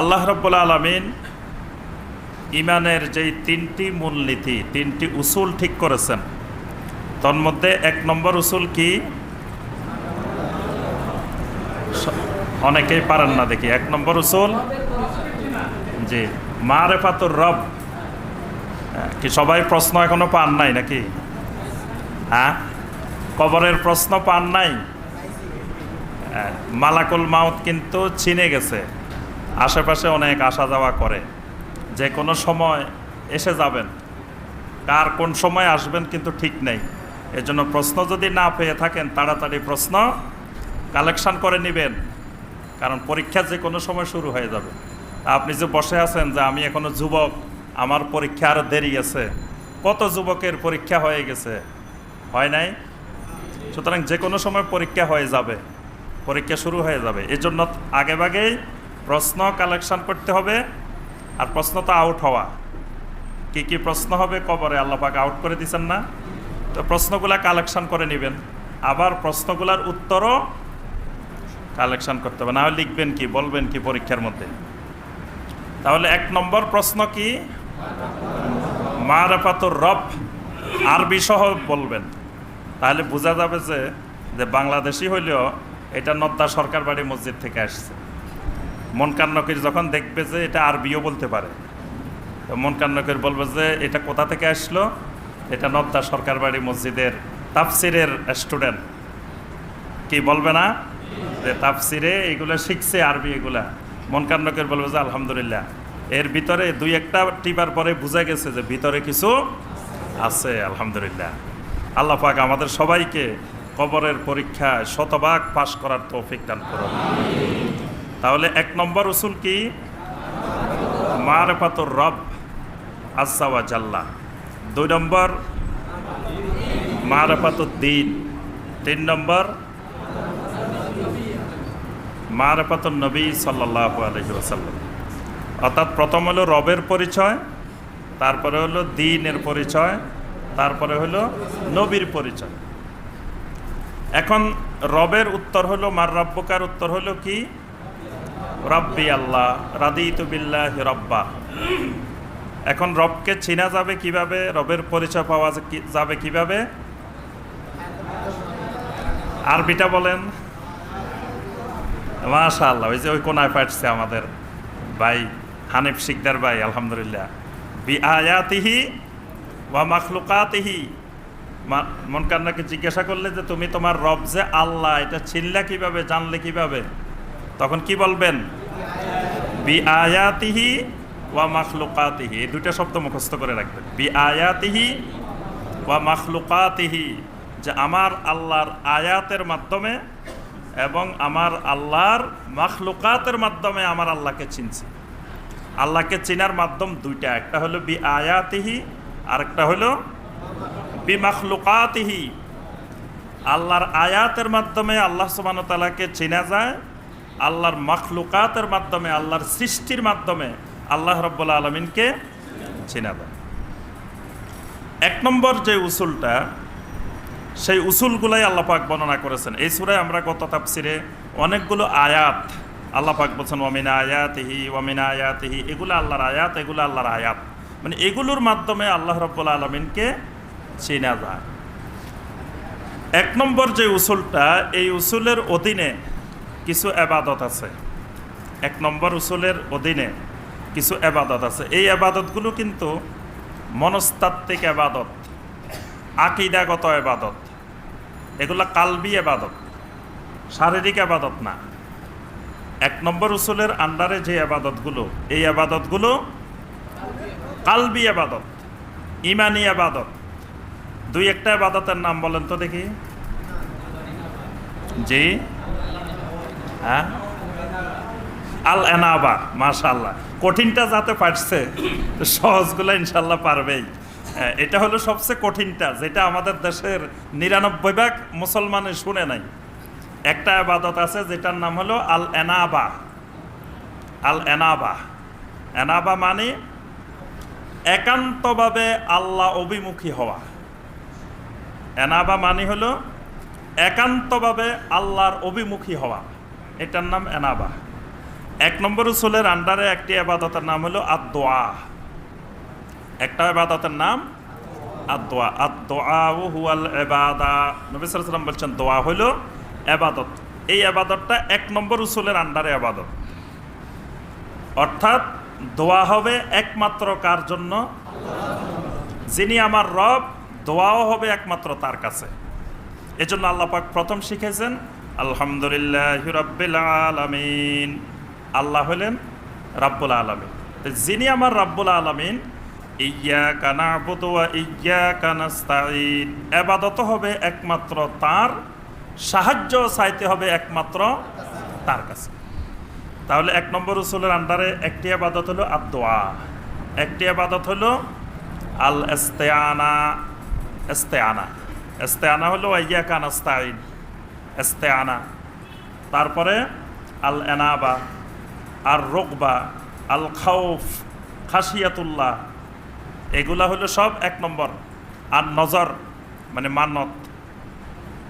আল্লাহ রব্বুল আলমিন ইমানের যেই তিনটি মূলনীতি তিনটি উসুল ঠিক করেছেন। তন্মধ্যে এক নম্বর উসুল কি? অনেকেই পারেন না দেখি। এক নম্বর উসুল? জি মারেফাতুর রব। হ্যাঁ, কি সবাই প্রশ্ন এখনও পান নাই নাকি? হ্যাঁ কবরের প্রশ্ন পান নাই? হ্যাঁ, মালাকুল মাউত কিন্তু চিনে গেছে। আশেপাশে অনেক আসা যাওয়া করে। যে কোনো সময় এসে যাবেন। কার কোন সময় আসবেন কিন্তু ঠিক নেই। এজন্য প্রশ্ন যদি না পেয়ে থাকেন, তাড়াতাড়ি প্রশ্ন কালেকশান করে নেবেন। কারণ পরীক্ষা যে কোনো সময় শুরু হয়ে যাবে। আপনি যে বসে আছেন যে আমি এখনও যুবক, আমার পরীক্ষা আরও দেরি আছে। কত যুবকের পরীক্ষা হয়ে গেছে? হয় নাই? সুতরাং যে কোনো সময় পরীক্ষা হয়ে যাবে। পরীক্ষা শুরু হয়ে যাবে। এই জন্য আগেভাগেই প্রশ্ন কালেকশন করতে হবে আর প্রশ্ন তো আউট হওয়া। কি কি প্রশ্ন হবে কবরে আল্লাপাক আউট করে দিচ্ছেন না? তো প্রশ্নগুলা কালেকশন করে নেবেন। আবার প্রশ্নগুলার উত্তরও কালেকশন করতে হবে। না লিখবেন কি, বলবেন কি পরীক্ষার মধ্যে। তাহলে এক নম্বর প্রশ্ন কি? মারেফাতুর রব আরবি সহ বলবেন। তাহলে বোঝা যাবে যে যে বাংলাদেশি হইলেও এটা নদ্দা সরকার বাড়ি মসজিদ থেকে আসছে। মন কান্নকির যখন দেখবে যে এটা আরবিও বলতে পারে মন কান্নকির বলবে যে এটা কোথা থেকে আসলো? এটা নদ্দা সরকার বাড়ি মসজিদের তাফসিরের স্টুডেন্ট। কি বলবে না? যে তাফসিরে এগুলো শিখছে, আরবি এগুলা। মন কান্নকের বলবে যে আলহামদুলিল্লাহ। এর ভিতরে দুই একটা টিপার পরে বোঝা গেছে যে ভিতরে কিছু আছে, আলহামদুলিল্লাহ। আল্লাহ পাক আমাদের সবাইকে কবরের পরীক্ষায় শতভাগ পাশ করার তৌফিক দান করুন। তাহলে এক নম্বর উসুল কি? মারেফাতুর রব আসাওয়া জাল্লা। দুই নম্বর মারেফাতুর দিন। তিন নম্বর মারেফাতুর নবী সাল্লাহ আলহি ওসাল্লাম অর্থাৎ প্রথম হলো রবের পরিচয়, তারপরে হলো দিনের পরিচয়, তারপরে হলো নবীর পরিচয়। এখন রবের উত্তর হলো মার রব্বকার উত্তর হলো কি? রব্বি আল্লাহ, রাদিতু বিল্লাহ রব্বা। এখন রবকে চিনা যাবে কীভাবে? রবের পরিচয় পাওয়া যাবে কীভাবে? আরবিটা বলেন। মাশা আল্লাহ ওই যে ওই কোনায় পাঠছে আমাদের ভাই, হানিফ শিকদার ভাই, আলহামদুলিল্লাহ। বি আয়াতিহি ওয়া মাখলুকাতিহি। মা- মন কান্নাকে জিজ্ঞাসা করলে যে তুমি তোমার রব যে আল্লাহ, এটা চিনলে কীভাবে, জানলে কীভাবে? তখন কি বলবেন? বি আয়াতিহি ওয়া মাখলুকাতিহি। এই দুইটা শব্দ মুখস্থ করে রাখবেন। বি আয়াতিহি ওয়া মাখলুকাতিহি। যে আমার আল্লাহর আয়াতের মাধ্যমে এবং আমার আল্লাহর মাখলুকাতের মাধ্যমে আমার আল্লাহকে চিনছি। আল্লাহকে চেনার মাধ্যম দুইটা। একটা হলো বি আয়াতিহি আরেকটা হলো বি মাখলুকাতিহি আল্লাহর আয়াতের মাধ্যমে আল্লাহ সুবাহতালাকে চেনা যায়। আল্লাহর মখলুকাতের মাধ্যমে, আল্লাহর সৃষ্টির মাধ্যমে আল্লাহ রব্বুল্লা আলমিনকে চেনা যায় এক নম্বর যে উসুলটা, সেই উসুলগুলাই আল্লাহ পাক বর্ণনা করেছেন। এই সুরায় আমরা গত তাপসিরে অনেকগুলো আয়াত আল্লাহ পাক বলছেন, ওয়ামিনা আয়াতিহি ওয়ামিনা আয়াতিহি। এগুলো আল্লাহর আয়াত, এগুলো আল্লাহর আয়াত। মানে এগুলোর মাধ্যমে আল্লাহ রব্বুল আলমিনকে চেনা যায়। এক নম্বর যে উসুলটা, এই উসুলের অধীনে কিছু এবাদত আছে। এক নম্বর উসুলের অধীনে কিছু এবাদত আছে। এই এবাদতগুলো কিন্তু মনস্তাত্ত্বিক এবাদত আকিদাগত এবাদত এগুলা কালবি এবাদত শারীরিক আবাদত না। এক নম্বর উসুলের আন্ডারে যে আবাদতগুলো, এই আবাদতগুলো কালবি আবাদত, ইমানি আবাদত। দুই একটা আবাদতের নাম বলেন তো দেখি। জি। হ্যাঁ? আল এনাবা মাশাল্লাহ কঠিনটা যাতে পারছে সহজগুলো ইনশাল্লাহ পারবেই। হ্যাঁ, এটা হলো সবচেয়ে কঠিনটা যেটা আমাদের দেশের নিরানব্বই ভাগ মুসলমানে শুনে নাই। একটা আবাদত আছে যেটার নাম হলো আল এনাবা আল এনাবা এনাবা মানে একান্তভাবে আল্লাহ অভিমুখী হওয়া। এনাবা মানে হলো একান্তভাবে আল্লাহর অভিমুখী হওয়া। এটার নাম এনাবা। এক নম্বর উসুলের আন্ডারে একটি আবাদতের নাম হলো আদোয়া একটা আবাদতের নাম আদোয়া আদোয়া হুয়াল এবাদা। নবী সাল্লাম বলছেন, দোয়া হলো এবাদত। এই আবাদতটা এক নম্বর উসুলের আন্ডারে আবাদত। অর্থাৎ দোয়া হবে একমাত্র কার জন্য? যিনি আমার রব, দোয়াও হবে একমাত্র তার কাছে। এজন্য আল্লাহ পাক প্রথম শিখেছেন আলহামদুলিল্লাহ রব্বিল আলামিন। আল্লাহ হলেন রাব্বুল আলামিন। যিনি আমার রাব্বুল আলামিন ইয়া কানা বুতুয়া ইয়া কানাস্তাইন এবাদত হবে একমাত্র তার, সাহায্য চাইতে হবে একমাত্র তার কাছে। তাহলে এক নম্বর উসুলের আন্ডারে একটি আবাদত হলো আদোয়া একটি আবাদত হলো আল এস্তেয়ানা এস্তেয়ানা এস্তেয়ানা হলো ইয়া কানাস্তাইন এস্তেয়ানা তারপরে আল এনাবা আর রোকবা আল খাউফ খাসিয়াতুল্লাহ এগুলা হলো সব এক নম্বর। আর নজর মানে মান্নত।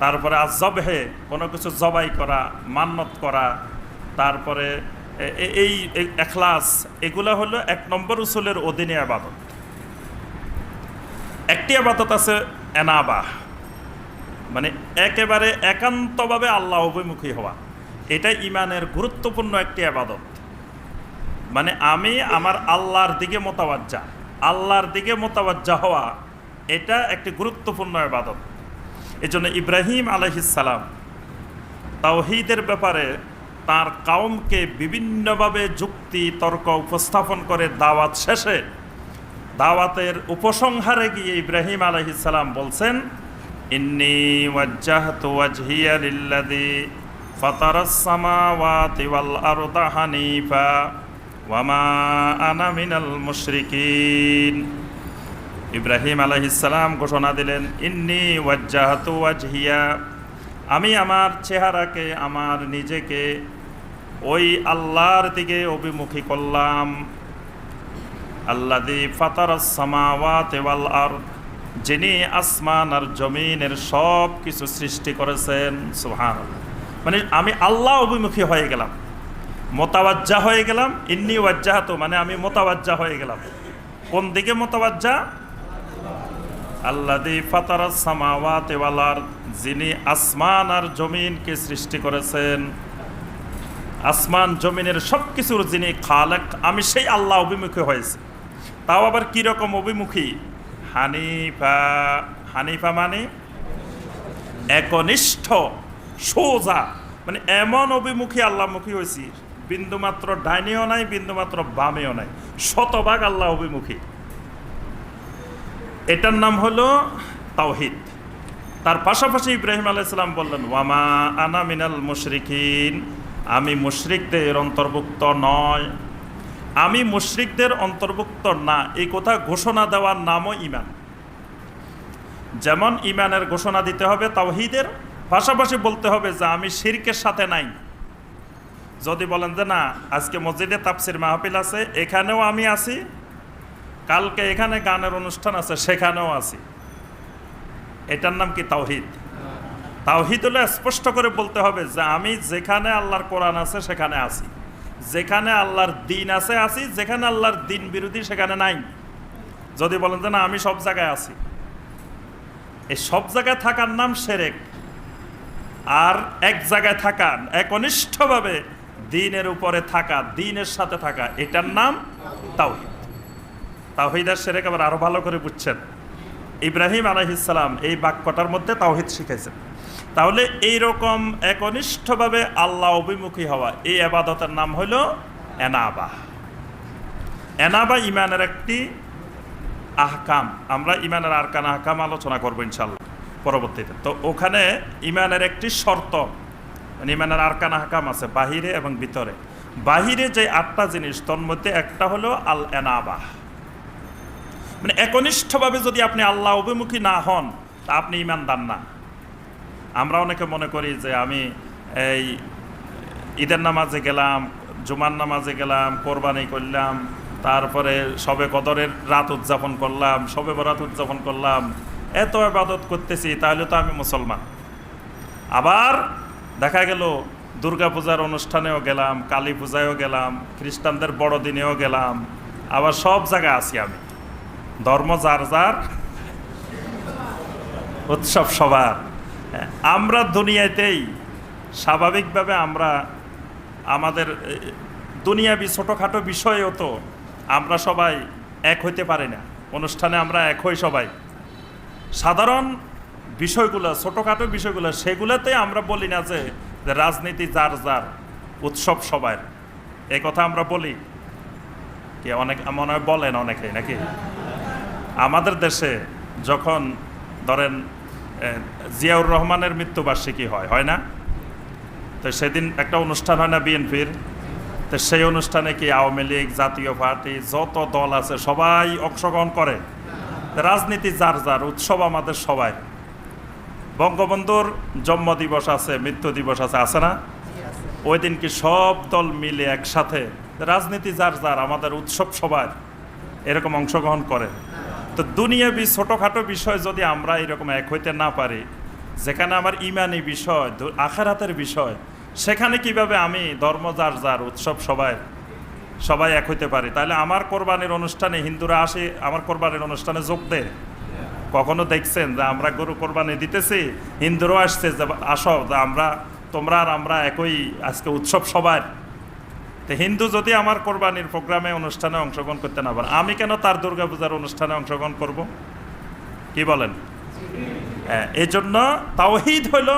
তারপরে আর জবহে কোনো কিছু জবাই করা, মান্নত করা। তারপরে এই এখলাস, এগুলা হলো এক নম্বর উসুলের অধীনে আবাদত। একটি আবাদত আছে এনাবা। মানে একেবারে একান্তভাবে আল্লাহ অভিমুখী হওয়া। এটা ইমানের গুরুত্বপূর্ণ একটি আবাদত। মানে আমি আমার আল্লাহর দিকে মোতাবাজ্জা আল্লাহর দিকে মোতাবাজ্জা হওয়া, এটা একটি গুরুত্বপূর্ণ আবাদত। জন্য ইব্রাহিম আলহিসাল্লাম তাওহিদের ব্যাপারে তার কাউমকে বিভিন্নভাবে যুক্তি, তর্ক উপস্থাপন করে দাওয়াত শেষে দাওয়াতের উপসংহারে গিয়ে ইব্রাহিম আলহিসাল্লাম বলছেন ওয়াজ্জাহতু ওয়াজহিয়া লিল্লাযী ফাতারাস সামাওয়াতি ওয়াল আরদা হানিফা ওয়ামা আনা মিনাল মুশরিকিন। ইব্রাহিম আলহিসাল্লাম ঘোষণা দিলেন, ইন্নি ওয়াজ্জাহাতু আমি আমার চেহারাকে, আমার নিজেকে ওই আল্লাহর দিকে অভিমুখী করলাম। আল্লাদি ফাতারাস সামাওয়াত ওয়াল যিনি আসমান আর জমিনের সব কিছু সৃষ্টি করেছেন সুহান মানে আমি আল্লাহ অভিমুখী হয়ে গেলাম। মোতাবাজ্জা হয়ে গেলাম, ইন্নি ওয়াজ্জাহাত মানে আমি মোতাবাজ্জা হয়ে গেলাম। কোন দিকে মোতাবাজ্জা আল্লাদি ফাতারাস সামাওয়াত ওয়াল আর যিনি আসমান আর জমিনকে সৃষ্টি করেছেন। আসমান, জমিনের সব কিছুর যিনি খালেক, আমি সেই আল্লাহ অভিমুখী হয়েছি। তাও আবার কীরকম অভিমুখী? হানিফা হানিফা মানে একনিষ্ঠ, সোজা। মানে এমন অভিমুখী আল্লাহমুখী হয়েছি বিন্দুমাত্র ডাইনেও নাই, বিন্দুমাত্র বামেও নাই। শতভাগ আল্লাহ অভিমুখী। এটার নাম হলো তাওহিদ। তার পাশাপাশি ইব্রাহিম আলাইসালাম বললেন, ওয়ামা আনা মিনাল মুশরিকিন। আমি মুশরিকদের অন্তর্ভুক্ত নয় আমি মুশরিকদের অন্তর্ভুক্ত না, এই কথা ঘোষণা দেওয়ার নামও ইমান যেমন ইমানের ঘোষণা দিতে হবে তাওহিদের, পাশাপাশি বলতে হবে যে আমি শিরকের সাথে নাই। যদি বলেন যে না, আজকে মসজিদে তাপসির মাহফিল আছে, এখানেও আমি আছি, কালকে এখানে গানের অনুষ্ঠান আছে, সেখানেও আছি। এটার নাম কি তাওহিদ? তাওহিদ হলে স্পষ্ট করে বলতে হবে যে আমি যেখানে আল্লাহর কোরআন আছে, সেখানে আছি। যেখানে আল্লাহর দিন আছে, আছি। যেখানে আল্লাহর দিন বিরোধী, সেখানে নাই। যদি বলেন যে না, আমি সব জায়গায় আছি। এই সব জায়গায় থাকার নাম সেরেক। আর এক জায়গায় থাকা একনিষ্ঠভাবে দিনের উপরে থাকা, দিনের সাথে থাকা, এটার নাম তাওহিদ। তাওহিদ আর সেরেক আবার আরও ভালো করে বুঝছেন। ইব্রাহিম আলহিসাল্লাম এই বাক্যটার মধ্যে তাওহিদ শিখেছেন তাহলে এই রকম একনিষ্ঠভাবে আল্লাহ অভিমুখী হওয়া, এই আবাদতের নাম হলো এনাবা। এনাবা ইমানের একটি আহকাম। আমরা ইমানের আরকান আহকাম আলোচনা করব ইনশাল্লাহ পরবর্তীতে। তো ওখানে ইমানের একটি শর্ত মানে ইমানের আরকান আহকাম আছে বাহিরে এবং ভিতরে। বাহিরে যে আটটা জিনিস, তোর মধ্যে একটা হলো আল এনাবা মানে একনিষ্ঠভাবে যদি আপনি আল্লাহ অভিমুখী না হন, তা আপনি ইমানদার না। আমরা অনেকে মনে করি যে আমি এই ঈদের নামাজে গেলাম, জুমার নামাজে গেলাম, কোরবানি করলাম, তারপরে সবে কদরের রাত উদযাপন করলাম, সবে বরাত উদযাপন করলাম, এত আবাদত করতেছি, তাহলে তো আমি মুসলমান। আবার দেখা গেল, দুর্গাপূজার অনুষ্ঠানেও গেলাম কালী পূজায়ও গেলাম, খ্রিস্টানদের বড়দিনেও গেলাম, আবার সব জায়গায় আছি আমি। ধর্ম যার যার, উৎসব সবার। আমরা দুনিয়াতেই স্বাভাবিকভাবে আমরা আমাদের এ, দুনিয়াবি ছোটোখাটো বিষয়েও তো আমরা সবাই এক হইতে পারি না। অনুষ্ঠানে আমরা এক হই সবাই। সাধারণ বিষয়গুলো ছোটোখাটো বিষয়গুলো সেগুলোতে আমরা বলি না যে রাজনীতি যার যার উৎসব সবার। এই কথা আমরা বলি। কি অনেক মনে হয় বলেন অনেকেই নাকি? আমাদের দেশে যখন ধরেন এ, জিয়াউর রহমানের মৃত্যুবার্ষিকী হয় হয় না? তো সেদিন একটা অনুষ্ঠান হয় না বিএনপির? তো সেই অনুষ্ঠানে কি আওয়ামী লীগ, জাতীয় পার্টি, যত দল আছে, সবাই অংশগ্রহণ করে? রাজনীতি যার যার, উৎসব আমাদের সবাই। বঙ্গবন্ধুর জন্ম দিবস আছে, মৃত্যু দিবস আছে আছে না? ওই দিন কি সব দল মিলে একসাথে? রাজনীতি যার যার, আমাদের উৎসব সবার, এরকম অংশগ্রহণ করে। তো দুনিয়াবি ছোটোখাটো বিষয় যদি আমরা এরকম এক হইতে না পারি, যেখানে আমার ইমানি বিষয় আখেরাতের বিষয়, সেখানে কীভাবে আমি ধর্ম যার যার, উৎসব সবাই সবাই এক হইতে পারি? তাহলে আমার কোরবানির অনুষ্ঠানে হিন্দুরা আসে, আমার কোরবানির অনুষ্ঠানে যোগ দেয়। কখনো দেখছেন যে আমরা গরু কোরবানি দিতেছি, হিন্দুরাও আসছে যে আসো, যে আমরা, তোমরা আর আমরা একই আজকে উৎসব সবার। হিন্দু যদি আমার কোরবানির প্রোগ্রামে অনুষ্ঠানে অংশগ্রহণ করতে না পারে আমি কেন তার দুর্গাপূজার অনুষ্ঠানে অংশগ্রহণ করব? কি বলেন? হ্যাঁ, এই জন্য তাওহিদ হইল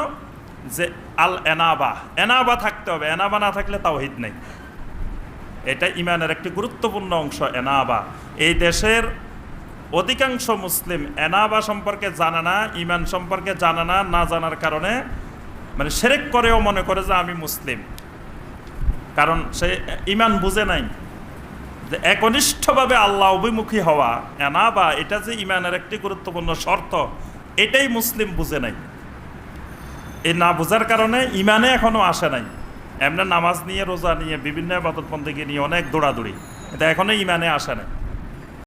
যে আল এনাবা। এনাবা থাকতে হবে এনাবা না থাকলে তাওহিদ নেই। এটা ইমানের একটি গুরুত্বপূর্ণ অংশ এনাবা। এই দেশের অধিকাংশ মুসলিম এনাবা সম্পর্কে জানে না ইমান সম্পর্কে জানে না না জানার কারণে মানে সেরেক করেও মনে করে যে আমি মুসলিম। কারণ সে ইমান বুঝে নাই। যে একনিষ্ঠভাবে আল্লাহ অভিমুখী হওয়া এনা বা এটা যে ইমানের একটি গুরুত্বপূর্ণ শর্ত, এটাই মুসলিম বুঝে নাই। এই না বোঝার কারণে ইমানে এখনও আসে নাই। এমনি নামাজ নিয়ে, রোজা নিয়ে, বিভিন্ন আবাদতবন্দিকে নিয়ে অনেক দৌড়াদৌড়ি। এটা এখনও ইমানে আসে নাই।